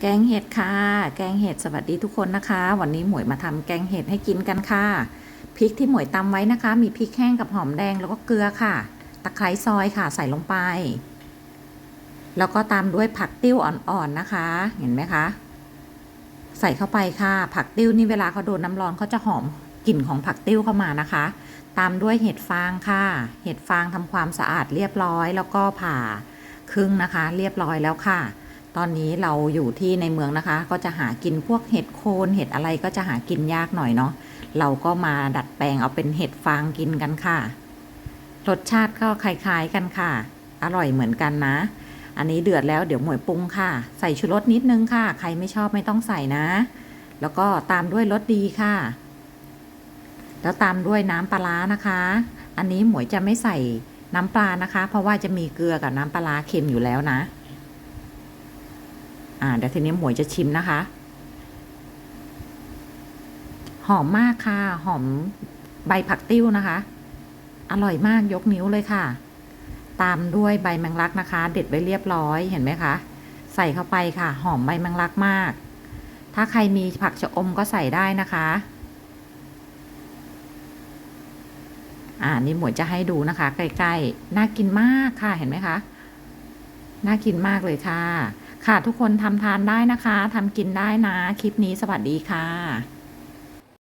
แกงเห็ดค่ะ แกงเห็ดสวัสดีทุกคนนะคะ วันนี้หมวยมาทำแกงเห็ดให้กินกันค่ะ พริกที่หมวยตำไว้นะคะ มีพริกแห้งกับหอมแดงแล้วก็เกลือค่ะ ตะไคร้ซอยค่ะ ใส่ลงไป แล้วก็ตามด้วยผักติ้วอ่อนๆนะคะ เห็นไหมคะ ใส่เข้าไปค่ะ ผักติ้วนี่เวลาเขาโดนน้ำร้อนเขาจะหอมกลิ่นของผักติ้วเข้ามานะคะ ตามด้วยเห็ดฟางค่ะ เห็ดฟางทำความสะอาดเรียบร้อย แล้วก็ผ่าครึ่งนะคะ เรียบร้อยแล้วค่ะ ตอนนี้เราอยู่ที่ในเมืองนะคะ ก็จะหากินพวกเห็ดโคนเห็ดอะไรก็จะหากินยากหน่อยเนาะเราก็มาดัดแปลงเอาเป็นเห็ดฟางกินกันค่ะ รสชาติก็คล้ายๆกันค่ะ อร่อยเหมือนกันนะ อันนี้เดือดแล้วเดี๋ยวหมวยปรุงค่ะ ใส่ชูรสนิดนึงค่ะ ใครไม่ชอบไม่ต้องใส่นะ แล้วก็ตามด้วยรสดีค่ะ แล้วตามด้วยน้ำปลานะคะ อันนี้หมวยจะไม่ใส่น้ำปลานะคะ เพราะว่าจะมีเกลือกับน้ำปลาเค็มอยู่แล้วนะ อ่าเดี๋ยวทีนี้หมวยจะชิมนะคะ หอมมากค่ะ หอมใบผักติ้วนะคะ อร่อยมากยกนิ้วเลยค่ะ ตามด้วยใบแมงลักนะคะ เด็ดไว้เรียบร้อยเห็นไหมคะ ใส่เข้าไปค่ะ หอมใบแมงลักมาก ถ้าใครมีผักชะอมก็ใส่ได้นะคะอ่านี่หมวยจะให้ดูนะคะ ใกล้ๆ น่ากินมากค่ะเห็นไหมคะ น่ากินมากเลยค่ะ ค่ะทุกคนทำทานได้นะคะทำกินได้นะ คลิปนี้สวัสดีค่ะ